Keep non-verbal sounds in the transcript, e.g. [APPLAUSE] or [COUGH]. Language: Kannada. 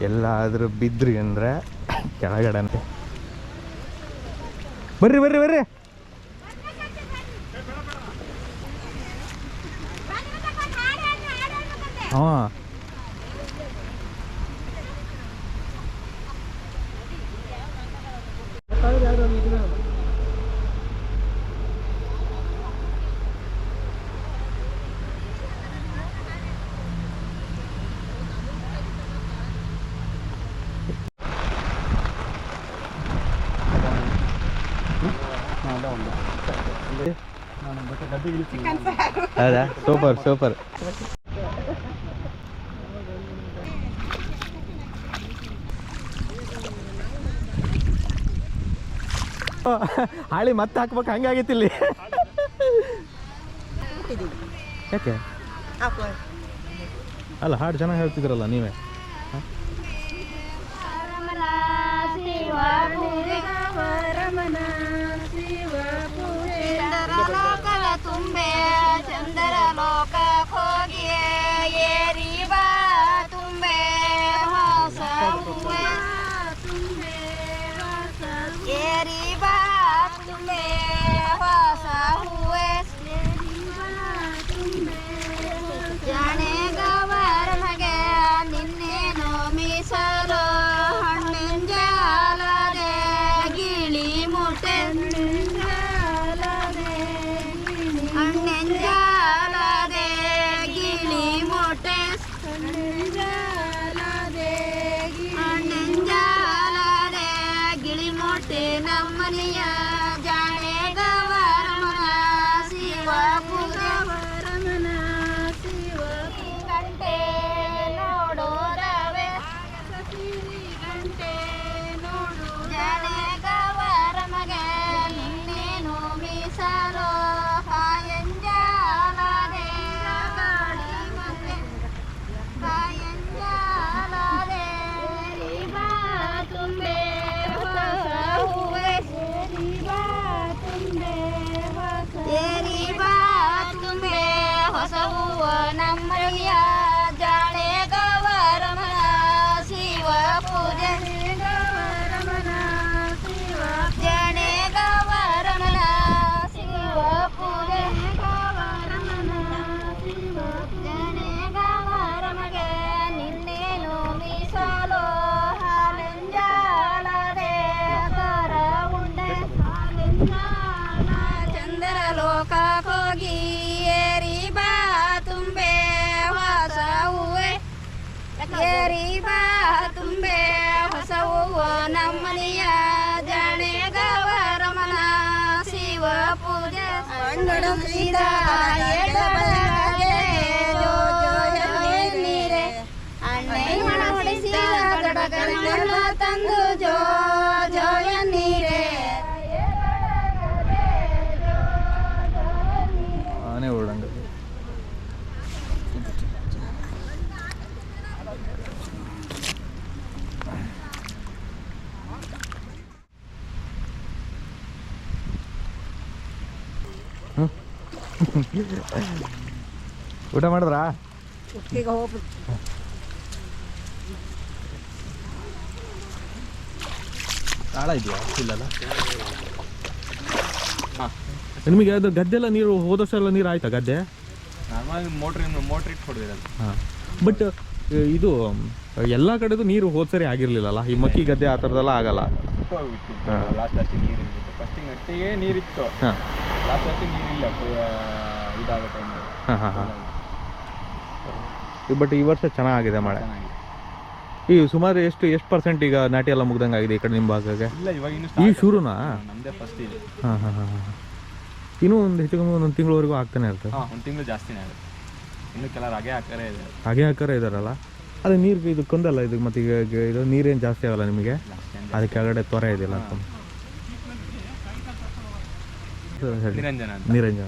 ಎಲ್ಲಾದರೂ ಬಿದ್ರಿ ಅಂದರೆ ಕೆಳಗಡೆ ಬರ್ರಿ ಬರ್ರಿ ಬರ್ರಿ. ಹಾಂ. ಹೌದಾ? Super super. ಹಾಳಿ ಮತ್ತೆ ಹಾಕ್ಬೇಕು ಹಂಗಾಗಿತ್ತು ಇಲ್ಲಿ. ಯಾಕೆ? ಅಲ್ಲ ಹಾಡು ಚೆನ್ನಾಗಿ ಹೇಳ್ತಿದ್ರಲ್ಲ ನೀವೇ. ಚಂದ್ರಲೋಕದ ತುಂಬೆ ಚಂದ್ರ ಲೋಕ ಹೋಗಿಯೇ ಏರಿ ಬಾ ತುಂಬೆ ಹೊಸ ಹೂವೆ ತುಂಬೆ ಏರಿ ಬಾ ತುಂಬೆ വനമൃഗിയ ജാള పండుడు సీతా ತಂದು [LAUGHS] ಊಟ ಮಾಡಿದ್ರಾ? ಆಳ ಇದೆಯಾ? ಇಲ್ಲಲ್ಲ? ನಿಮಗೆ ಅದು ಗದ್ದೆ ಎಲ್ಲ ನೀರು ಹೋದ ವರ್ಷ ಎಲ್ಲ ನೀರು ಆಯ್ತಾ ಗದ್ದೆ? ನಾರ್ಮಲ್ ಮೋಟ್ರಿಂದ ಮೋಟ್ರ್ ಇಟ್ಟು ಹೊಡೆದಿರೋದು ಹಾಂ. ಬಟ್ ಇದು ಎಲ್ಲ ಕಡೆದು ನೀರು ಹೋದ್ ಸರಿ ಆಗಿರ್ಲಿಲ್ಲಲ್ಲ? ಈ ಮಕ್ಕಿ ಗದ್ದೆ ಆ ಥರದ್ದೆಲ್ಲ ಆಗಲ್ಲ? ಲಾಸ್ಟ್ ಲಾಸ್ಟಿಗೆ ನೀರು ಫಸ್ಟಿಗೆ ಅಟ್ಟಿಗೆ ನೀರಿತ್ತು. ಲಾಸ್ಟ್ ವರ್ಷ ನೀರಿಲ್ಲ. ಇದಾಗೋ ಟೈಮ್ ಹಾಂ ಹಾಂ ಹಾಂ. ಬಟ್ ಈ ವರ್ಷ ಚೆನ್ನಾಗಿದೆ ಮಳೆ. ಈ ಸುಮಾರು ಎಷ್ಟು ಎಷ್ಟು ಪರ್ಸೆಂಟ್ ಈಗ ನಾಟಿ ಎಲ್ಲ ಮುಗ್ದಂಗೆ ಆಗಿದೆ ಈ ಕಡೆ ನಿಮ್ಮ ಭಾಗಕ್ಕೆ? ಇಲ್ಲ ಇವಾಗ ಇನ್ನೂ ಈ ಶುರುನಾ? ಆಗಿದೆ. ಫಸ್ಟ್ ಇದೆ ಹಾಂ ಹಾಂ ಹಾಂ ಹಾಂ. ಇನ್ನೂ ಒಂದು ಹೆಚ್ಚು ಕಮ್ಮಿ ಒಂದೊಂದು ತಿಂಗಳವರೆಗೂ ಆಗ್ತಾನೆ ಇರ್ತದೆ ಹಾಂ ಒಂದು ತಿಂಗಳು ಜಾಸ್ತಿನೇ ಆಗುತ್ತೆ. ಇನ್ನು ಹಾಗೆ ಹಾಕಾರ ಇದೆ. ಇದಾರಲ್ಲ? ಅದೇ ನೀರು ಇದು ಕೊಂದಲ್ಲ ಇದು ಮತ್ತೆ ಇದು ನೀರೇನ್ ಜಾಸ್ತಿ ಆಗಲ್ಲ ನಿಮಗೆ? ಅದಕ್ಕೆ ಕೆಳಗಡೆ ತೊರೆ ಇದಿಲ್ಲ ನಿರಂಜನ ನಿರಂಜನ.